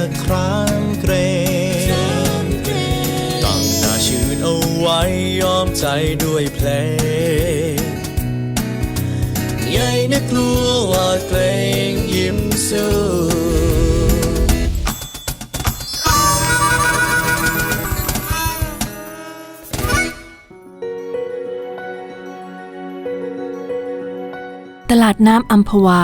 อครามเกรงตั้งหน้าชื่นเอาไว้ยอมใจด้วยเพลงใหญ่นักกลัวว่าเกรงยิ้มสู้ตลาดน้ำอัมพวา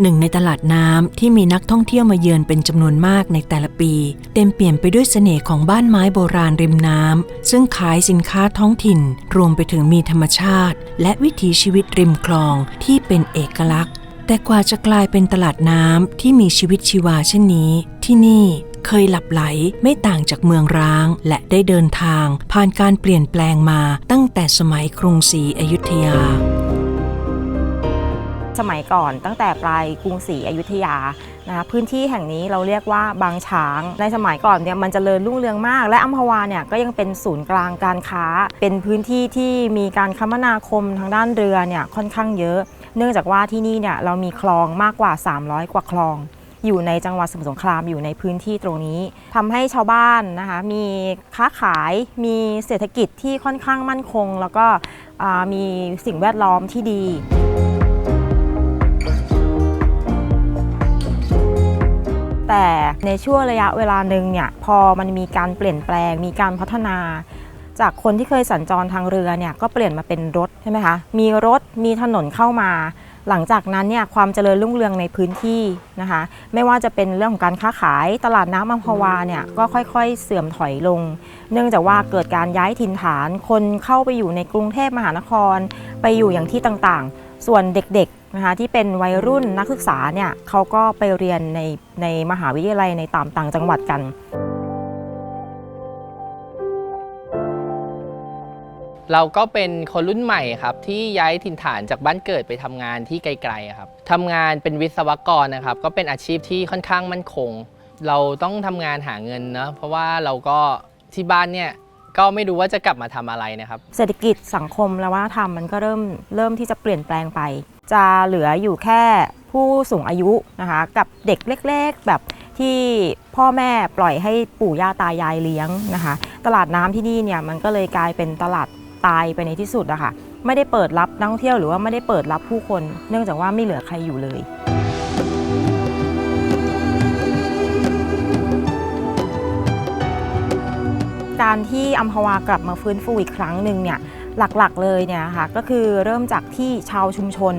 หนึ่งในตลาดน้ำที่มีนักท่องเที่ยวมาเยือนเป็นจำนวนมากในแต่ละปี เต็มเปี่ยมไปด้วยเสน่ห์ของบ้านไม้โบราณริมน้ำซึ่งขายสินค้าท้องถิ่น รวมไปถึงมีธรรมชาติ และวิถีชีวิตริมคลองที่เป็นเอกลักษณ์ แต่กว่าจะกลายเป็นตลาดน้ำที่มีชีวิตชีวาเช่นนี้ ที่นี่เคยหลับไหลไม่ต่างจากเมืองร้าง และได้เดินทาง ผ่านการเปลี่ยนแปลงมาตั้งแต่สมัยกรุงศรีอยุธยา สมัยก่อนตั้งแต่ปลายกรุงศรีอยุธยานะคะพื้นที่แห่งนี้เราเรียกว่าบางช้าง ในสมัยก่อนเนี่ยมันจเจริญรุ่งเรืองมาก และอัมพวาเนี่ยก็ยังเป็นศูนย์กลางการค้า เป็นพื้นที่ที่มีการคมนาคมทางด้านเรือเนี่ยค่อนข้างเยอะ เนื่องจากว่าที่นี่เนี่ยเรามีคลองมากกว่า 300 กว่าคลองอยู่ในจังหวัดสมุทรสงครามอยู่ในพื้นที่ตรงนี้ทำให้ชาวบ้านนะคะมีค้าขายมีเศรษฐกิจที่ค่อนข้างมั่นคง แล้วก็มีสิ่งแวดล้อมที่ดี แต่ในช่วงระยะเวลาหนึ่งเนี่ยพอมันมีการเปลี่ยนแปลง มีการพัฒนา จากคนที่เคยสัญจรทางเรือเนี่ยก็เปลี่ยนมาเป็นรถใช่ไหมคะมีรถมีถนนเข้ามา หลังจากนั้นเนี่ยความเจริญรุ่งเรืองในพื้นที่นะคะ ไม่ว่าจะเป็นเรื่องของการค้าขายตลาดน้ำอัมพวาเนี่ยก็ค่อยๆ เสื่อมถอยลง เนื่องจากว่าเกิดการย้ายถิ่นฐาน คนเข้าไปอยู่ในกรุงเทพมหานคร ไปอยู่อย่างที่ต่างๆ ส่วนเด็ก นะคะที่เป็นวัยรุ่นนักศึกษาเนี่ยเขาก็ไปเรียนในในมหาวิทยาลัยในตามต่างจังหวัดกัน เราก็เป็นคนรุ่นใหม่ครับ ที่ย้ายถิ่นฐานจากบ้านเกิดไปทำงานที่ไกลๆครับทำงานเป็นวิศวกรนะครับ ก็เป็นอาชีพที่ค่อนข้างมั่นคง เราต้องทำงานหาเงินเนอะเพราะว่าเราก็ที่บ้านเนี่ยก็ไม่รู้ว่าจะกลับมาทำอะไรนะครับ เศรษฐกิจสังคมและวัฒนธรรมมันก็เริ่มเริ่มที่จะเปลี่ยนแปลงไป จะเหลืออยู่แค่ผู้สูงอายุนะคะกับเด็กเล็กๆแบบที่พ่อแม่ปล่อยให้ปู่ย่าตายายเลี้ยงนะคะ ตลาดน้ำที่นี่เนี่ยมันก็เลยกลายเป็นตลาดตายไปในที่สุดอะค่ะไม่ได้เปิดรับนักท่องเที่ยวหรือว่าไม่ได้เปิดรับผู้คน เนื่องจากว่าไม่เหลือใครอยู่เลยการที่อัมพวากลับมาฟื้นฟูอีกครั้งหนึ่งเนี่ย หลักๆเลยเนี่ยค่ะก็คือเริ่มจากที่ชาวชุมชน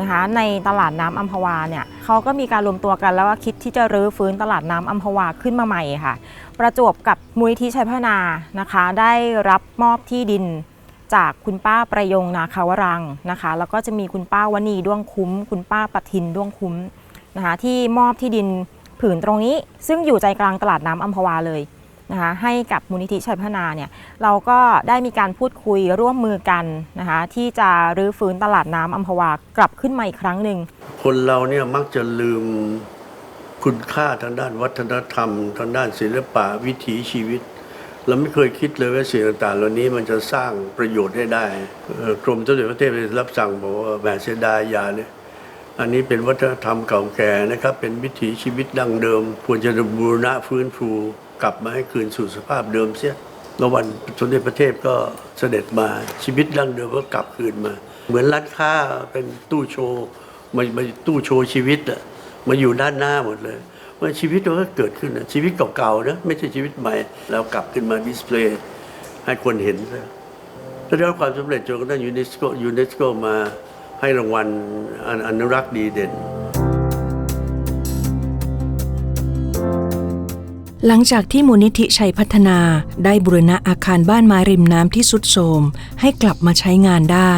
นะคะในตลาดน้ำอัมพวาเนี่ยเขาก็มีการรวมตัวกันแล้วว่าคิดที่จะรื้อฟื้นตลาดน้ำอัมพวาขึ้นมาใหม่ค่ะ ประจวบกับมูลนิธิชัยพัฒนานะคะ ได้รับมอบที่ดินจากคุณป้าประยงนาคาวรังนะคะ แล้วก็จะมีคุณป้าวณีด้วงคุ้ม คุณป้าปทินด้วงคุ้มนะคะที่มอบที่ดินผืนตรงนี้ ซึ่งอยู่ใจกลางตลาดน้ำอัมพวาเลย นะคะให้กับมูลนิธิชัยพัฒนาเนี่ยเราก็ได้มีการพูดคุยร่วมมือกันนะคะที่จะรื้อฟื้นตลาดน้ำอัมพวากลับขึ้นมาอีกครั้งหนึ่ง คนเราเนี่ยมักจะลืมคุณค่าทางด้านวัฒนธรรม ทางด้านศิลปะวิถีชีวิต เราไม่เคยคิดเลยว่าสิ่งต่างๆเหล่านี้มันจะสร้างประโยชน์ให้ได้กรมสมเด็จพระเทพรับสั่งบอกว่าแหมเสียดายอย่าเลยอันนี้เป็นวัฒนธรรมเก่าแก่นะครับ เป็นวิถีชีวิตดั้งเดิมควรจะบูรณะฟื้นฟู กลับมาให้คืนสู่สภาพเดิมเสียแล้ววันสมเด็จพระเทพก็เสด็จมาชีวิตดั้งเดิมก็กลับคืนมา เหมือนร้านค้าเป็นตู้โชว์มามาตู้โชว์ชีวิตอะมาอยู่ด้านหน้าหมดเลยว่าชีวิตมันก็เกิดขึ้นนะชีวิตเก่าๆนะไม่ใช่ชีวิตใหม่แล้วกลับขึ้นมาดิสเพลย์ให้คนเห็นซะแล้วได้รับความสำเร็จจนกระทั่งยูเนสโกยูเนสโกมาให้รางวัลออนุรักษ์ดีเด่น หลังจากที่มูลนิธิชัยพัฒนาได้บูรณะอาคารบ้านไม้ริมน้ำที่สุดโทรมให้กลับมาใช้งานได้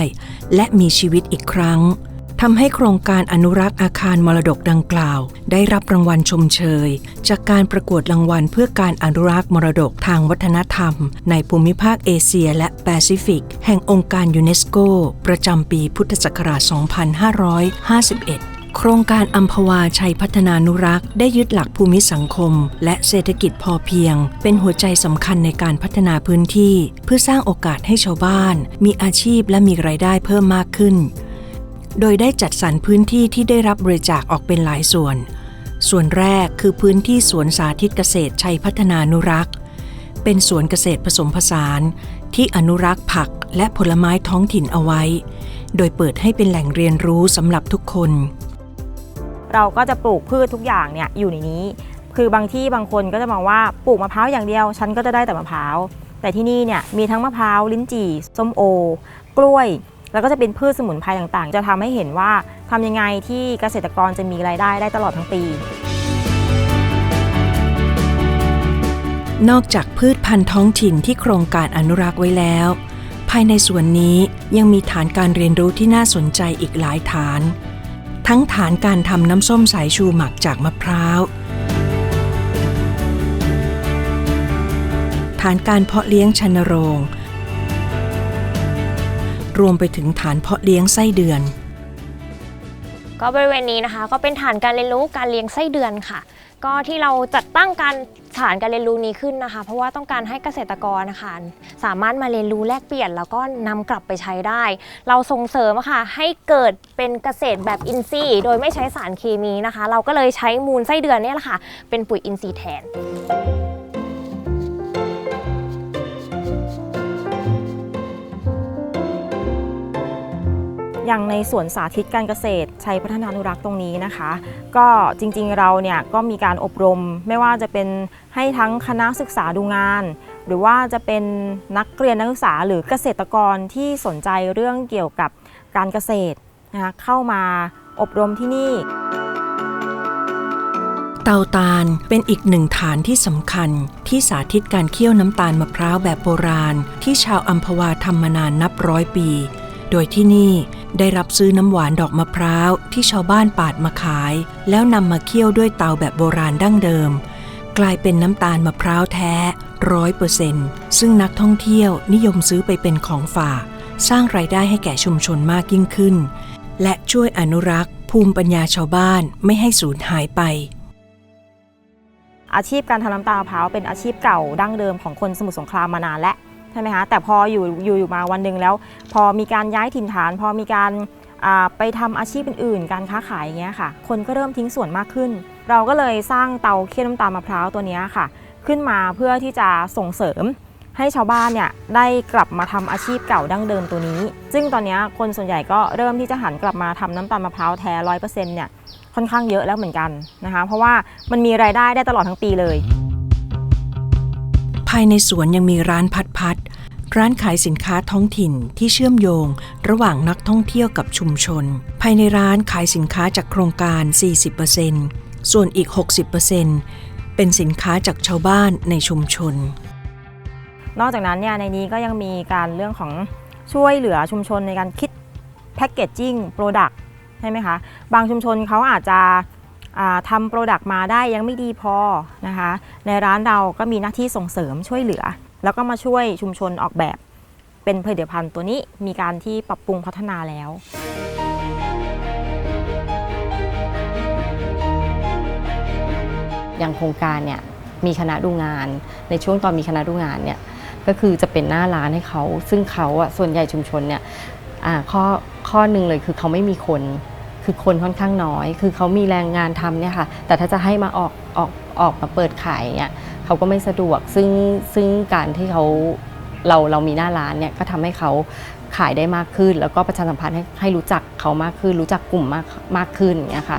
และมีชีวิตอีกครั้งทำให้โครงการอนุรักษ์อาคารมรดกดังกล่าว ได้รับรางวัลชมเชย จากการประกวดรางวัลเพื่อการอนุรักษ์มรดกทางวัฒนธรรม ในภูมิภาคเอเชียและแปซิฟิก แห่งองค์การยูเนสโก ประจำปีพุทธศักราช 2551 โครงการอัมพวาชัยพัฒนานุรักษ์ ได้ยึดหลักภูมิสังคม และเศรษฐกิจพอเพียง เป็นหัวใจสำคัญในการพัฒนาพื้นที่ เพื่อสร้างโอกาสให้ชาวบ้าน มีอาชีพและมีรายได้เพิ่มมากขึ้น โดยได้จัดสรรพื้นที่ที่ได้รับบริจาคออกเป็นหลายส่วน ส่วนแรกคือพื้นที่สวนสาธิตเกษตรชัยพัฒนานุรักษ์เป็นสวนเกษตรผสมผสาน ที่อนุรักษ์ผักและผลไม้ท้องถิ่นเอาไว้ โดยเปิดให้เป็นแหล่งเรียนรู้สำหรับทุกคน เราก็จะปลูกพืชทุกอย่างเนี่ยอยู่ในนี้ คือบางที่บางคนก็จะมองว่าปลูกมะพร้าวอย่างเดียว ฉันก็จะได้แต่มะพร้าว แต่ที่นี่เนี่ยมีทั้งมะพร้าวลิ้นจี่ส้มโอ กล้วย แล้วก็จะเป็นพืชสมุนไพรต่างๆ จะทำให้เห็นว่าทำยังไงที่เกษตรกรจะมีรายได้ได้ตลอดทั้งปี นอกจากพืชพันธุ์ท้องถิ่นที่โครงการอนุรักษ์ไว้แล้ว ภายในส่วนนี้ยังมีฐานการเรียนรู้ที่น่าสนใจอีกหลายฐาน ทั้งฐานการทำน้ำส้มสายชูหมักจากมะพร้าว ฐานการเพาะเลี้ยงชันโรง รวมไปถึงฐานเพาะเลี้ยงไส้เดือน ก็บริเวณนี้นะคะ ก็เป็นฐานการเรียนรู้การเลี้ยงไส้เดือนค่ะ ก็ที่เราจัดตั้งการ ฐานการเรียนรู้นี้ขึ้นนะคะ เพราะว่าต้องการให้เกษตรกรนะคะสามารถมาเรียนรู้แลกเปลี่ยน แล้วก็นำกลับไปใช้ได้ เราส่งเสริมะค่ะให้เกิดเป็นเกษตรแบบอินทรีย์โดยไม่ใช้สารเคมีนะคะ เราก็เลยใช้มูลไส้เดือนเนี่ยแหละค่ะเป็นปุ๋ยอินทรีย์แทน อย่างในสวนสาธิตการเกษตรชัยพัฒนานุรักษ์ตรงนี้นะคะ ก็จริงๆเราเนี่ยก็มีการอบรมไม่ว่าจะเป็นให้ทั้งคณะศึกษาดูงาน หรือว่าจะเป็นนักเรียนนักศึกษาหรือเกษตรกรที่สนใจเรื่องเกี่ยวกับการเกษตรนะคะเข้ามาอบรมที่นี่ เตาตาลเป็นอีกหนึ่งฐานที่สำคัญที่สาธิตการเคี่ยวน้ำตาลมะพร้าวแบบโบราณ ที่ชาวอัมพวาทำมานานนับร้อยปี โดยที่นี่ได้รับซื้อน้ำหวานดอกมะพร้าวที่ชาวบ้านปาดมาขาย แล้วนำมาเคี่ยวด้วยเตาแบบโบราณดั้งเดิม กลายเป็นน้ำตาลมะพร้าวแท้ร้อยเปอร์เซนต์ซึ่งนักท่องเที่ยวนิยมซื้อไปเป็นของฝาก สร้างรายได้ให้แก่ชุมชนมากยิ่งขึ้น และช่วยอนุรักษ์ ภูมิปัญญาชาวบ้านไม่ให้สูญหายไปอาชีพการทำน้ำตาลมะพร้าวเป็นอาชีพเก่าดั้งเดิมของคนสมุทรสงครามมานานแล้ว ใช่ไหมคะแต่พออยู่อยู่อยู่มาวันหนึ่งแล้ว พอมีการย้ายถิ่นฐาน พอมีการไปทำอาชีพอื่นๆ การค้าขายอย่างเงี้ยค่ะ คนก็เริ่มทิ้งส่วนมากขึ้น เราก็เลยสร้างเตาเคี่ยวน้ำตาลมะพร้าวตัวนี้ค่ะ ขึ้นมาเพื่อที่จะส่งเสริมให้ชาวบ้านเนี่ยได้กลับมาทำอาชีพเก่าดั้งเดิมตัวนี้ ซึ่งตอนนี้คนส่วนใหญ่ก็เริ่มที่จะหันกลับมาทำน้ำตาลมะพร้าวแท้ร้อยเปอร์เซ็นต์เนี่ยค่อนข้างเยอะแล้วเหมือนกันนะคะ เพราะว่ามันมีรายได้ได้ตลอดทั้งปีเลย ภายในสวนยังมีร้านพัดพัด ร้านขายสินค้าท้องถิ่นที่เชื่อมโยง ระหว่างนักท่องเที่ยวกับชุมชน ภายในร้านขายสินค้าจากโครงการ 40%ส่วนอีก 60%เป็นสินค้าจากชาวบ้านในชุมชน นอกจากนั้นเนี่ยในนี้ก็ยังมีการเรื่องของช่วยเหลือชุมชนในการคิดแพ c เกจจิ้งโปรดักต์ใช่ไหมคะ บางชุมชนเขาอาจจะ ทำโปรดักต์มาได้ยังไม่ดีพอนะคะ ในร้านเราก็มีหน้าที่ส่งเสริมช่วยเหลือ แล้วก็มาช่วยชุมชนออกแบบ เป็นผลิตภัณฑ์ตัวนี้มีการที่ปรับปรุงพัฒนาแล้วอย่างโครงการเนี่ยมีคณะดูงาน ในช่วงตอนมีคณะดูงานเนี่ยก็คือจะเป็นหน้าร้านให้เขา ซึ่งเขาอะส่วนใหญ่ชุมชนเนี่ยข้อข้อหนึ่งเลยคือเขาไม่มีคน คือคนค่อนข้างน้อย คือเขามีแรงงานทำเนี่ยค่ะ แต่ถ้าจะให้มาออกออกออกมาเปิดขายเนี่ยเขาก็ไม่สะดวก ซึ่งซึ่งการที่เขาเราเรามีหน้าร้านเนี่ยก็ทำให้เขาขายได้มากขึ้น แล้วก็ประชาสัมพันธ์ให้ให้รู้จักเขามากขึ้น รู้จักกลุ่มมากมากขึ้นอย่างเงี้ยค่ะ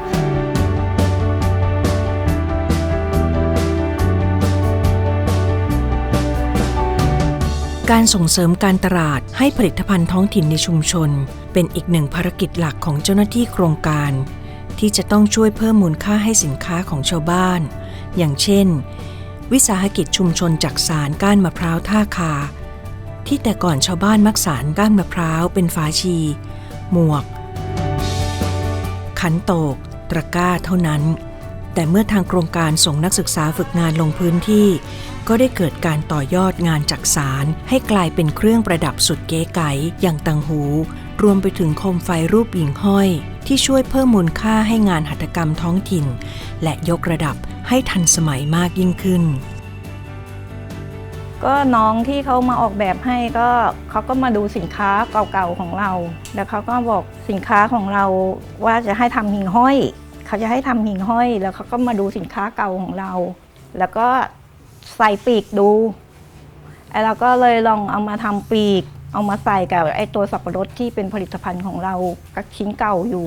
การส่งเสริมการตลาดให้ผลิตภัณฑ์ท้องถิ่นในชุมชน เป็นอีกหนึ่งภารกิจหลักของเจ้าหน้าที่โครงการ ที่จะต้องช่วยเพิ่มมูลค่าให้สินค้าของชาวบ้าน อย่างเช่น วิสาหกิจชุมชนจักสารก้านมะพร้าวท่าคา ที่แต่ก่อนชาวบ้านมักสารก้านมะพร้าวเป็นฝาชี หมวก ขันโตก ตะกร้าเท่านั้น แต่เมื่อทางโครงการส่งนักศึกษาฝึกงานลงพื้นที่ ก็ได้เกิดการต่อยอดงานจักสารให้กลายเป็นเครื่องประดับสุดเก๋ไก๋อย่างตังหู รวมไปถึงโคมไฟรูปหญิงห้อย ที่ช่วยเพิ่มมูลค่าให้งานหัตถกรรมท้องถิ่น และยกระดับให้ทันสมัยมากยิ่งขึ้น ก็น้องที่เขามาออกแบบให้ก็เขาก็มาดูสินค้าเก่าๆของเรา แล้วเขาก็บอกสินค้าของเราว่าจะให้ทำหิ่งห้อย เขาจะให้ทำหิ่งห้อย แล้วเขาก็มาดูสินค้าเก่าของเรา แล้วก็ใส่ปีกดูไอ้เราก็เลยลองเอามาทำปีก เอามาใส่กับไอ้ตัวสับปะรดที่เป็นผลิตภัณฑ์ของเรากับชิ้นเก่าอยู่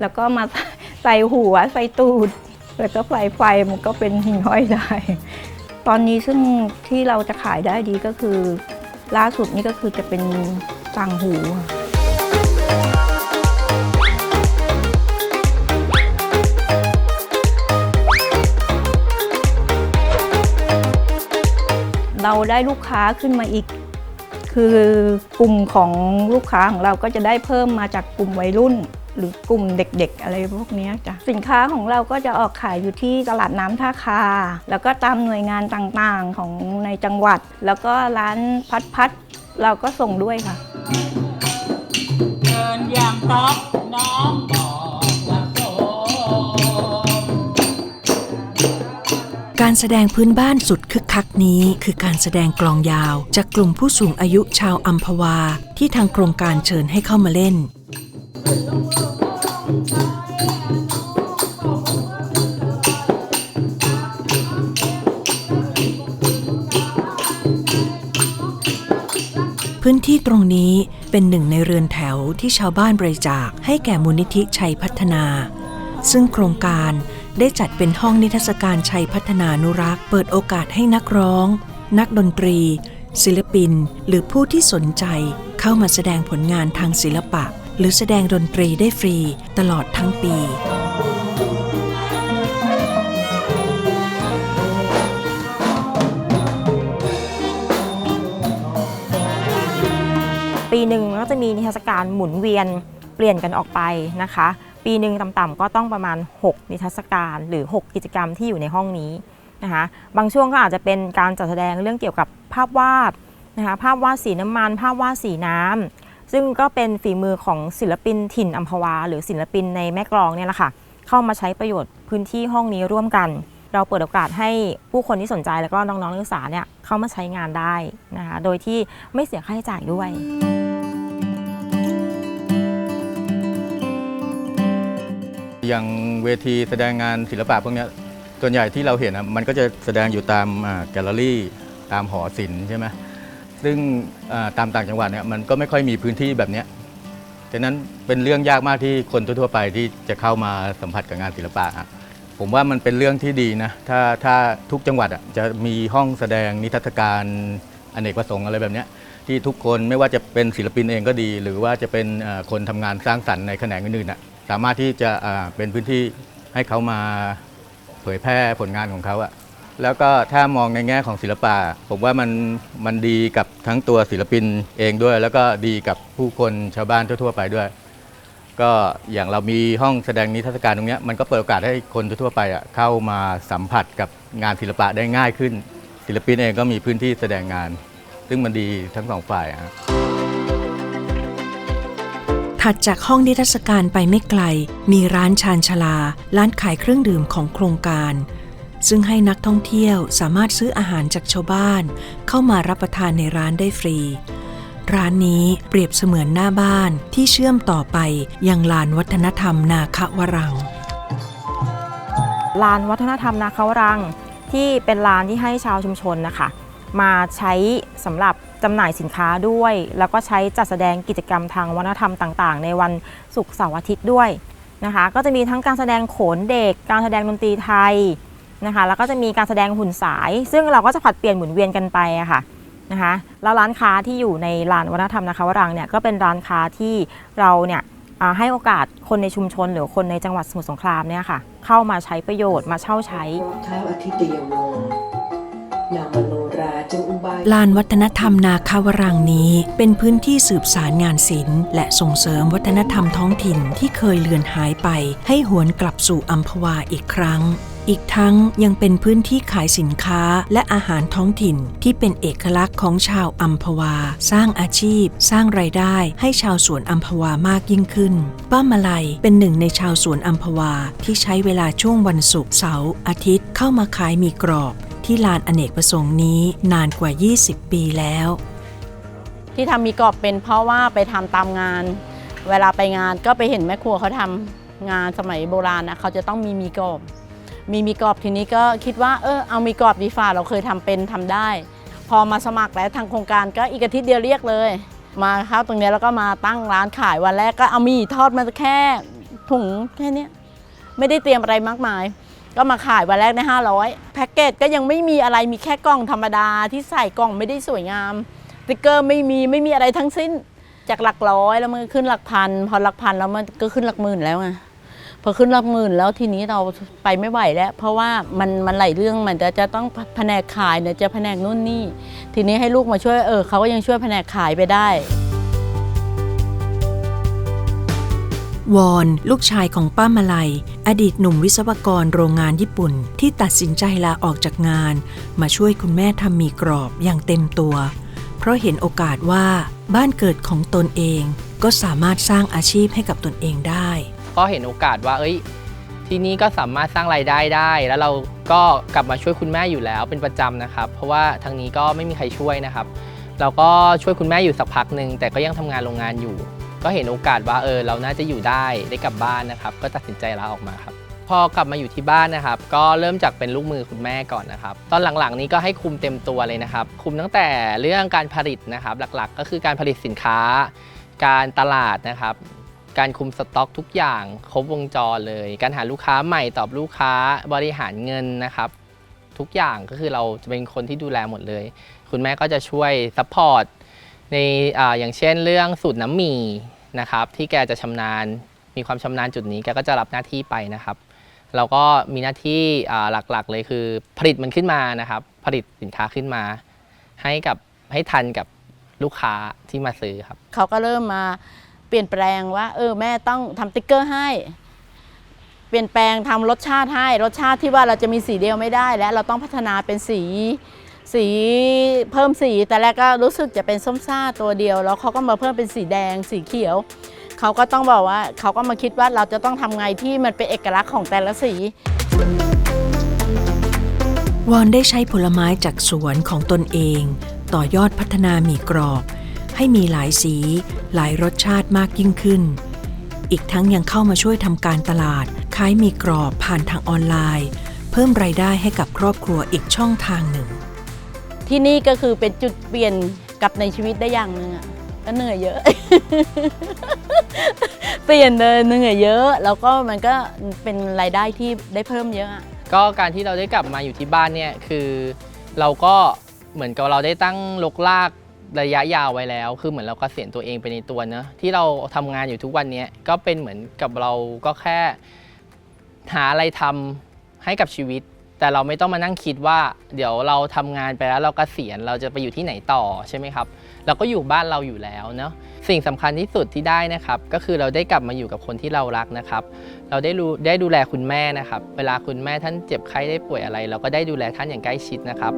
แล้วก็มาใส่หัวใส่ตูด แล้วก็ไฟไฟมันก็เป็นหิ่งห้อยได้ ตอนนี้ซึ่งที่เราจะขายได้ดีก็คือ ล่าสุดนี่ก็คือจะเป็นต่างหู เราได้ลูกค้าขึ้นมาอีก คือกลุ่มของลูกค้าของเราก็จะได้เพิ่มมาจากกลุ่มวัยรุ่น หรือกลุ่มเด็กๆ อะไรพวกนี้จ้ะสินค้าของเราก็จะออกขายอยู่ที่ตลาดน้ำท่าคา แล้วก็ตามหน่วยงานต่างๆของในจังหวัด แล้วก็ร้านพัดพัดๆเราก็ส่งด้วยค่ะก การแสดงพื้นบ้านสุดคึกคักนี้คือการแสดงกลองยาว จากกลุ่มผู้สูงอายุชาวอัมพวา ที่ทางโครงการเชิญให้เข้ามาเล่น พื้นที่ตรงนี้เป็นหนึ่งในเรือนแถวที่ชาวบ้านบริจาคให้แก่มูลนิธิชัยพัฒนา ซึ่งโครงการ ได้จัดเป็นห้องนิทรรศการชัยพัฒนานุรักษ์ เปิดโอกาสให้นักร้อง นักดนตรี ศิลปิน หรือผู้ที่สนใจ เข้ามาแสดงผลงานทางศิลปะ หรือแสดงดนตรีได้ฟรีตลอดทั้งปีปีหนึ่งก็จะมีนิทรรศการหมุนเวียนเปลี่ยนกันออกไปนะคะ ปีหนึ่งต่ำๆก็ต้องประมาณ 6 นิทรรศการหรือ 6 กิจกรรมที่อยู่ในห้องนี้นะคะบางช่วงก็อาจจะเป็นการจัดแสดงเรื่องเกี่ยวกับภาพวาดนะคะภาพวาดสีน้ำมัน ภาพวาดสีน้ำซึ่งก็เป็นฝีมือของศิลปินถิ่นอัมพวา หรือศิลปินในแม่กลองเนี่ยแหละค่ะเข้ามาใช้ประโยชน์พื้นที่ห้องนี้ร่วมกัน เราเปิดโอกาสให้ผู้คนที่สนใจแล้วก็น้องๆนักศึกษาเนี่ยเข้ามาใช้งานได้นะคะโดยที่ไม่เสียค่าใช้จ่ายด้วย อย่างเวทีแสดงงานศิลปะพวกนี้ส่วนใหญ่ที่เราเห็นอะมันก็จะแสดงอยู่ตามแกลเลอรี่ตามหอศิลป์ใช่ไหมซึ่งตามต่างจังหวัดเนี่ยมันก็ไม่ค่อยมีพื้นที่แบบนี้ยฉะนั้นเป็นเรื่องยากมากที่คนทั่วๆไปที่จะเข้ามาสัมผัสกับงานศิลปะ ผมว่ามันเป็นเรื่องที่ดีนะ ถ้าถ้าทุกจังหวัดอะจะมีห้องแสดงนิทรรศการอเนกประสงค์อะไรแบบนี้ที่ทุกคนไม่ว่าจะเป็นศิลปินเองก็ดี หรือว่าจะเป็นคนทำงานสร้างสรรค์ในแขนงอื่นๆอะ สามารถที่จะเป็นพื้นที่ให้เขามาเผยแพร่ผลงานของเขาอะแล้วก็ถ้ามองในแง่ของศิลปะผมว่ามันมันดีกับทั้งตัวศิลปินเองด้วย แล้วก็ดีกับผู้คนชาวบ้านทั่ว ๆ ไปด้วย ก็อย่างเรามีห้องแสดงนิทรรศการตรงนี้มันก็เปิดโอกาสให้คนทั่วไปอะเข้ามาสัมผัสกับงานศิลปะได้ง่ายขึ้น ศิลปินเองก็มีพื้นที่แสดงงาน ซึ่งมันดีทั้งสองฝ่ายอะ ถัดจากห้องนิทรรศการไปไม่ไกล มีร้านชานชาลา ร้านขายเครื่องดื่มของโครงการ ซึ่งให้นักท่องเที่ยวสามารถซื้ออาหารจากชาวบ้าน เข้ามารับประทานในร้านได้ฟรี ร้านนี้เปรียบเสมือนหน้าบ้านที่เชื่อมต่อไปยังลานวัฒนธรรมนาควรัง ลานวัฒนธรรมนาควรังที่เป็นลานที่ให้ชาวชุมชนนะคะ มาใช้สำหรับ จำหน่ายสินค้าด้วย แล้วก็ใช้จัดแสดงกิจกรรมทางวัฒนธรรมต่าง ๆ ในวันศุกร์เสาร์อาทิตย์ด้วยนะคะ ก็จะมีทั้งการแสดงโขนเด็ก การแสดงดนตรีไทยนะคะ แล้วก็จะมีการแสดงหุ่นสาย ซึ่งเราก็จะผัดเปลี่ยนหมุนเวียนกันไปะค่ะนะคะแล้วร้านค้าที่อยู่ในลานวัฒนธรรมนาคาวรังเนี่ยก็เป็นร้านค้าที่เราเนี่ยให้โอกาสคนในชุมชนหรือคนในจังหวัดสมุทรสงครามเนี่ยค่ะ เข้ามาใช้ประโยชน์มาเช่าใช้ท้าอาทิตยวงศ์นางมโนางอุบาย ลานวัฒนธรรมนาคาวรังนี้เป็นพื้นที่สืบสารงานศิลป์ และส่งเสริมวัฒนธรรมท้องถิ่นที่เคยเลือนหายไป ให้หวนกลับสู่อัมพวาอีกครั้ง อีกทั้งยังเป็นพื้นที่ขายสินค้าและอาหารท้องถิ่นที่เป็นเอกลักษณ์ของชาวอัมพวา สร้างอาชีพ สร้างรายได้ให้ชาวสวนอัมพวามากยิ่งขึ้น ป้ามาลัยเป็นหนึ่งในชาวสวนอัมพวาที่ใช้เวลาช่วงวันศุกร์เสาร์อาทิตย์เข้ามาขายมีกรอบ ที่ลานอเนกประสงค์นี้นานกว่า 20 ปีแล้ว ที่ทำมีกรอบเป็นเพราะว่าไปทำตามงาน เวลาไปงานก็ไปเห็นแม่ครัวเขาทำงานสมัยโบราณนะเขาจะต้องมีมีกรอบ มีมีกรอบทีนี้ก็คิดว่าเออเอามีกรอบดีฝ่าเราเคยทำเป็นทำได้ พอมาสมัครแล้วทางโครงการก็อีกอาทิตย์เดียวเรียกเลย มาเข้าตรงนี้แล้วก็มาตั้งร้านขายวันแรกก็เอามีทอดมาแค่ถุงแค่นี้ไม่ได้เตรียมอะไรมากมาย ก็มาขายวันแรกได้ 500 แพ็กเกจก็ยังไม่มีอะไรมีแค่กล่องธรรมดาที่ใส่กล่องไม่ได้สวยงามสติกเกอร์ไม่มีไม่มีอะไรทั้งสิ้น จากหลักร้อยแล้วมันขึ้นหลักพัน พอหลักพันแล้วมันก็ขึ้นหลักหมื่นแล้วไงพอขึ้นหลักหมื่นแล้วทีนี้เราไปไม่ไหวแล้ว เพราะว่ามันมันหลายเรื่องมันจะจะต้องแผนกขายเนี่ยจะแผนกนู่นนี่ ทีนี้ให้ลูกมาช่วยเออเขาก็ยังช่วยแผนกขายไปได้ วอน ลูกชายของป้ามาลัย อดีตหนุ่มวิศวกรโรงงานญี่ปุ่น ที่ตัดสินใจลาออกจากงาน มาช่วยคุณแม่ทำมีกรอบอย่างเต็มตัว เพราะเห็นโอกาสว่าบ้านเกิดของตนเอง ก็สามารถสร้างอาชีพให้กับตนเองได้ ก็เห็นโอกาสว่า เอ้ย ที่นี่ก็สามารถสร้างรายได้ได้ แล้วเราก็กลับมาช่วยคุณแม่อยู่แล้วเป็นประจำนะครับ เพราะว่าทางนี้ก็ไม่มีใครช่วยนะครับ เราก็ช่วยคุณแม่อยู่สักพักหนึ่งแต่ก็ยังทำงานโรงงานอยู่ ก็เห็นโอกาสว่าเออเราน่าจะอยู่ได้ได้กลับบ้านนะครับ ก็ตัดสินใจลาออกมาครับพอกลับมาอยู่ที่บ้านนะครับ ก็เริ่มจากเป็นลูกมือคุณแม่ก่อนนะครับ ตอนหลังๆนี้ก็ให้คุมเต็มตัวเลยนะครับ คุมตั้งแต่เรื่องการผลิตนะครับ หลักๆ ก็คือการผลิตสินค้า การตลาดนะครับ การคุมสต็อกทุกอย่างครบวงจรเลย การหาลูกค้าใหม่ตอบลูกค้าบริหารเงินนะครับ ทุกอย่างก็คือเราจะเป็นคนที่ดูแลหมดเลย คุณแม่ก็จะช่วยซัพพอร์ต ในออย่างเช่นเรื่องสูตรน้ำหมี่นะครับ ที่แกจะชำนาญ มีความชำนาญจุดนี้แกก็จะรับหน้าที่ไปนะครับ เราก็มีหน้าที่หลักๆ เลยคือผลิตมันขึ้นมานะครับ ผลิตสินค้าขึ้นมา ให้กับให้ทันกับลูกค้าที่มาซื้อครับ เขาก็เริ่มมาเปลี่ยนแปลงว่า เออแม่ต้องทำติ๊กเกอร์ให้ เปลี่ยนแปลงทำรสชาติให้รสชาติที่ว่าเราจะมีสีเดียวไม่ได้ และเราต้องพัฒนาเป็นสี สีเพิ่มสีแต่แรกก็รู้สึกจะเป็นส้มซ่าตัวเดียว แล้วเขาก็มาเพิ่มเป็นสีแดงสีเขียวเขาก็ต้องบอกว่าเขาก็มาคิดว่าเราจะต้องทำไงที่มันเป็นเอกลักษณ์ของแต่ละสี วอนได้ใช้ผลไม้จากสวนของตนเอง ต่อยอดพัฒนาหมี่กรอบ ให้มีหลายสีหลายรสชาติมากยิ่งขึ้น อีกทั้งยังเข้ามาช่วยทำการตลาดขายหมี่กรอบผ่านทางออนไลน์ เพิ่มรายได้ให้กับครอบครัวอีกช่องทางหนึ่ง ที่นี่ก็คือเป็นจุดเปลี่ยนกับในชีวิตได้อย่างหนึ่งอะก็เหนื่อยเยอะ เปลี่ยนเลยเหนื่อยเยอะ แล้วก็มันก็เป็นรายได้ที่ได้เพิ่มเยอะอะก็การที่เราได้กลับมาอยู่ที่บ้านเนี่ยคือเราก็เหมือนกับเราได้ตั้งลกลากระยะยาวไว้แล้ว คือเหมือนเราก็เสียนตัวเองไปในตัวเนอะที่เราทำงานอยู่ทุกวันเนี้ยก็เป็นเหมือนกับเราก็แค่หาอะไรทำให้กับชีวิต แต่เราไม่ต้องมานั่งคิดว่า เดี๋ยวเราทำงานไปแล้วเรากเกษียณเราจะไปอยู่ที่ไหนต่อใช่ไหมครับ เราก็อยู่บ้านเราอยู่แล้วเนาะสิ่งสำคัญที่สุดที่ได้นะครับ ก็คือเราได้กลับมาอยู่กับคนที่เรารักนะครับ เราได้รู้ได้ดูแลคุณแม่นะครับ เวลาคุณแม่ท่านเจ็บไข้ได้ป่วยอะไร เราก็ได้ดูแลท่านอย่างใกล้ชิดนะครับ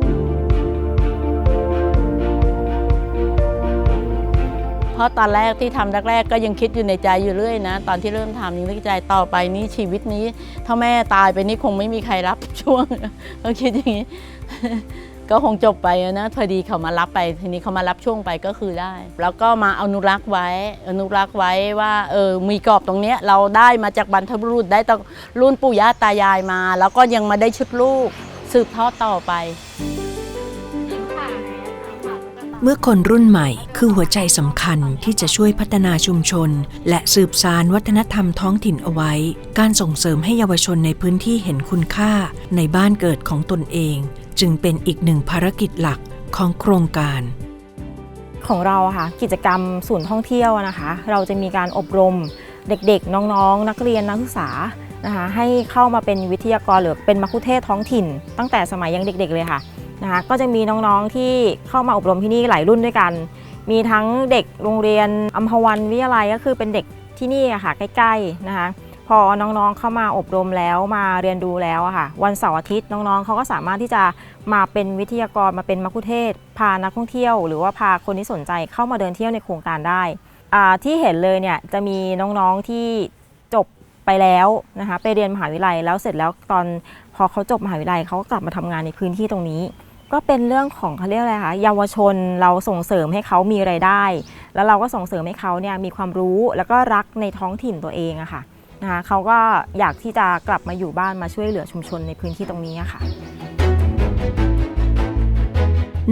ราะตอนแรกที่ทำแรกๆก็ยังคิดอยู่ในใจอยู่เรื่อยนะ ตอนที่เริ่มทำยังนึกในใจต่อไปนี้ชีวิตนี้ ถ้าแม่ตายไปนี่คงไม่มีใครรับช่วงก็คิดอย่างนี้ ก็คงจบไปนะพอดีเขามารับไปทีนี้เขามารับช่วงไปก็คือได้ แล้วก็มาอนุรักษ์ไว้ อนุรักษ์ไว้ว่าเออมีกรอบตรงเนี้ยเราได้มาจากบรรพบุรุษได้ตั้งรุ่นปู่ย่าตายายมา แล้วก็ยังมาได้ชุดลูกสืบทอดต่อไป เมื่อคนรุ่นใหม่คือหัวใจสำคัญที่จะช่วยพัฒนาชุมชน และสืบสารวัฒนธรรมท้องถิ่นเอาไว้ การส่งเสริมให้เยาวชนในพื้นที่เห็นคุณค่าในบ้านเกิดของตนเอง จึงเป็นอีกหนึ่งภารกิจหลักของโครงการของเราค่ะกิจกรรมศูนย์ท่องเที่ยวนะคะ เราจะมีการอบรมเด็กๆ น้องๆ นักเรียนนักศึกษานะคะให้เข้ามาเป็นวิทยากรหรือเป็นมัคคุเทศก์ท้องถิ่น ตั้งแต่สมัยยังเด็ก ๆ เลยค่ะ นะคะก็จะมีน้องๆที่เข้ามาอบรมที่นี่หลายรุ่นด้วยกัน มีทั้งเด็กโรงเรียนอัมพวันวิทยาลัยก็คือเป็นเด็กที่นี่ค่ะใกล้ๆนะคะพอน้องๆเข้ามาอบรมแล้วมาเรียนรู้แล้วค่ะ วันเสาร์อาทิตย์น้องๆเขาก็สามารถที่จะมาเป็นวิทยากรมาเป็นมัคคุเทศ พานักท่องเที่ยว หรือว่าพาคนที่สนใจเข้ามาเดินเที่ยวในโครงการได้ที่เห็นเลยเนี่ยจะมีน้องๆที่จบไปแล้วนะคะไปเรียนมหาวิทยาลัยแล้วเสร็จแล้วตอนพอเขาจบมหาวิทยาลัยเขาก็กลับมาทำงานในพื้นที่ตรงนี้ ก็เป็นเรื่องของเขาเรียกอะไรคะเยาวชนเราส่งเสริมให้เขามีไรายได้ แล้วเราก็ส่งเสริมให้เขาเนี่ยมีความรู้แล้วก็รักในท้องถิ่นตัวเองอะค่ะนะคะเขาก็อยากที่จะกลับมาอยู่บ้านมาช่วยเหลือชุมชนในพื้นที่ตรงนี้อะค่ะ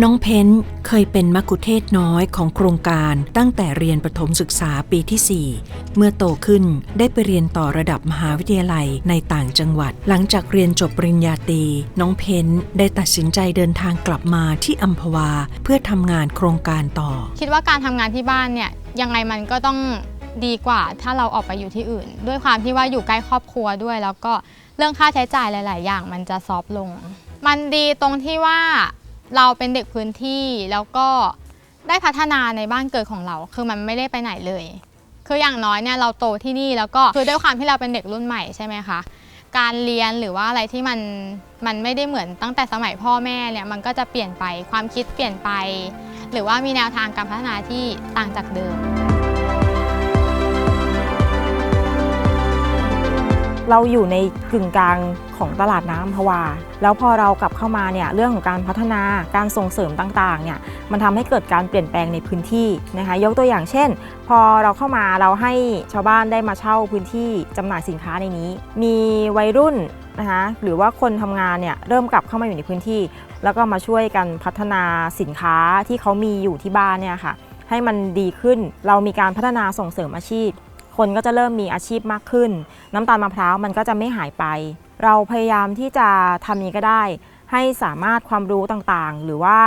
น้องเพ้นเคยเป็นมักคุเทศน้อยของโครงการตั้งแต่เรียนประถมศึกษาปีที่ 4 เมื่อโตขึ้นได้ไปเรียนต่อระดับมหาวิทยาลัยในต่างจังหวัด หลังจากเรียนจบปริญญาตรีน้องเพ้นได้ตัดสินใจเดินทางกลับมาที่อัมพวา เพื่อทำงานโครงการต่อ คิดว่าการทำงานที่บ้านเนี่ยยังไงมันก็ต้องดีกว่าถ้าเราออกไปอยู่ที่อื่น ด้วยความที่ว่าอยู่ใกล้ครอบครัวด้วย แล้วก็เรื่องค่าใช้จ่ายหลาย ๆ อย่างมันจะซอฟลง มันดีตรงที่ว่า เราเป็นเด็กพื้นที่แล้วก็ได้พัฒนาในบ้านเกิดของเรา คือมันไม่ได้ไปไหนเลย คืออย่างน้อยเนี่ยเราโตที่นี่แล้วก็คือด้วยความที่เราเป็นเด็กรุ่นใหม่ใช่ไหมคะการเรียนหรือว่าอะไรที่มันมันไม่ได้เหมือนตั้งแต่สมัยพ่อแม่เนี่ยมันก็จะเปลี่ยนไปความคิดเปลี่ยนไป หรือว่ามีแนวทางการพัฒนาที่ต่างจากเดิม เราอยู่ในกึ่งกลางของตลาดน้ำพวา แล้วพอเรากลับเข้ามาเนี่ยเรื่องของการพัฒนาการส่งเสริมต่างๆเนี่ยมันทำให้เกิดการเปลี่ยนแปลงในพื้นที่นะคะ ยกตัวอย่างเช่น พอเราเข้ามาเราให้ชาวบ้านได้มาเช่าพื้นที่จำหน่ายสินค้าในนี้ มีวัยรุ่นนะคะหรือว่าคนทำงานเนี่ยเริ่มกลับเข้ามาอยู่ในพื้นที่ แล้วก็มาช่วยกันพัฒนาสินค้าที่เขามีอยู่ที่บ้านเนี่ยค่ะให้มันดีขึ้นเรามีการพัฒนาส่งเสริมอาชีพ คนก็จะเริ่มมีอาชีพมากขึ้น น้ำตาลมะพร้าวมันก็จะไม่หายไป เราพยายามที่จะทำนี้ก็ได้ ให้สามารถความรู้ต่างๆ หรือว่า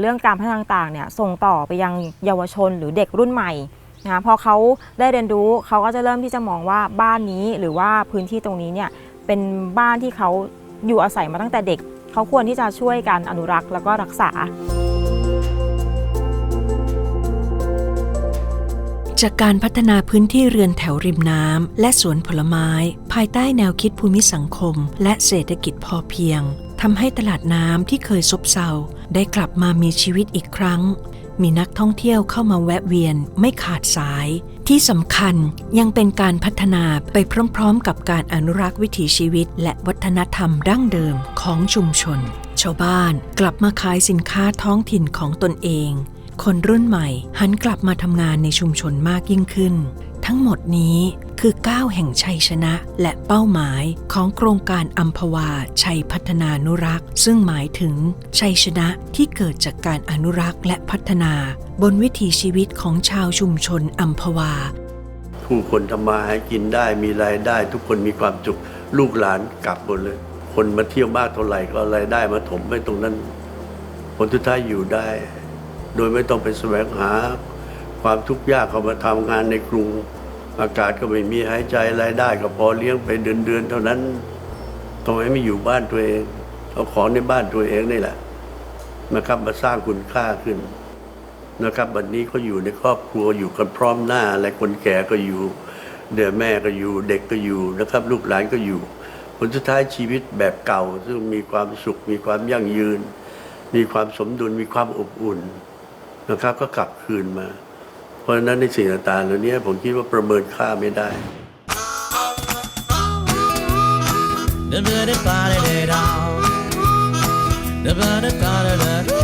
เรื่องการพัฒนาต่างๆเนี่ยส่งต่อไปยังเยาวชนหรือเด็กรุ่นใหม่นะคะพอเขาได้เรียนรู้เขาก็จะเริ่มที่จะมองว่าบ้านนี้หรือว่าพื้นที่ตรงนี้เนี่ยเป็นบ้านที่เขาอยู่อาศัยมาตั้งแต่เด็ก เขาควรที่จะช่วยกันอนุรักษ์แล้วก็รักษา จากการพัฒนาพื้นที่เรือนแถวริมน้ำและสวนผลไม้ ภายใต้แนวคิดภูมิสังคม และเศรษฐกิจพอเพียงทำให้ตลาดน้ำที่เคยซบเซาได้กลับมามีชีวิตอีกครั้ง มีนักท่องเที่ยวเข้ามาแวะเวียนไม่ขาดสาย ที่สำคัญยังเป็นการพัฒนาไปพร้อมๆ กับการอนุรักษ์วิถีชีวิต และวัฒนธรรมดั้งเดิมของชุมชน ชาวบ้านกลับมาขายสินค้าท้องถิ่นของตนเอง คนรุ่นใหม่หันกลับมาทำงานในชุมชนมากยิ่งขึ้น ทั้งหมดนี้คือก้าวแห่งชัยชนะและเป้าหมายของโครงการอัมพวาชัยพัฒนานุรักษ์ ซึ่งหมายถึง ชัยชนะที่เกิดจากการอนุรักษ์และพัฒนา บนวิถีชีวิตของชาวชุมชนอัมพวา ผู้คนทำมาหากินได้มีรายได้ทุกคนมีความสุขลูกหลานกลับหมดเลย คนมาเที่ยวมากเท่าไหร่ก็รายได้มาถมไปตรงนั้นผลสุดท้ายอยู่ได้ โดยไม่ต้องไปแสวงหาความทุกข์ยากเข้ามาทำงานในกรุง อากาศก็ไม่มีหายใจรายได้ก็พอเลี้ยงไปเดือนๆเท่านั้นทำไมไม่อยู่บ้านตัวเองเอาของในบ้านตัวเองนี่แหละนะครับมาสร้างคุณค่าขึ้นนะครับวันนี้เขาอยู่ในครอบครัวอยู่กันพร้อมหน้าและคนแก่ก็อยู่ เดี๋ยวแม่ก็อยู่เด็กก็อยู่นะครับ ลูกหลานก็อยู่ผลสุดท้ายชีวิตแบบเก่า ซึ่งมีความสุขมีความยั่งยืน มีความสมดุลมีความอบอุ่น นะครับ ก็กลับคืนมา เพราะฉะนั้นในสิ่งต่างๆเหล่านี้ผมคิดว่าประเมินค่าไม่ได้ Da ba da ba da da da. Da ba da da da da.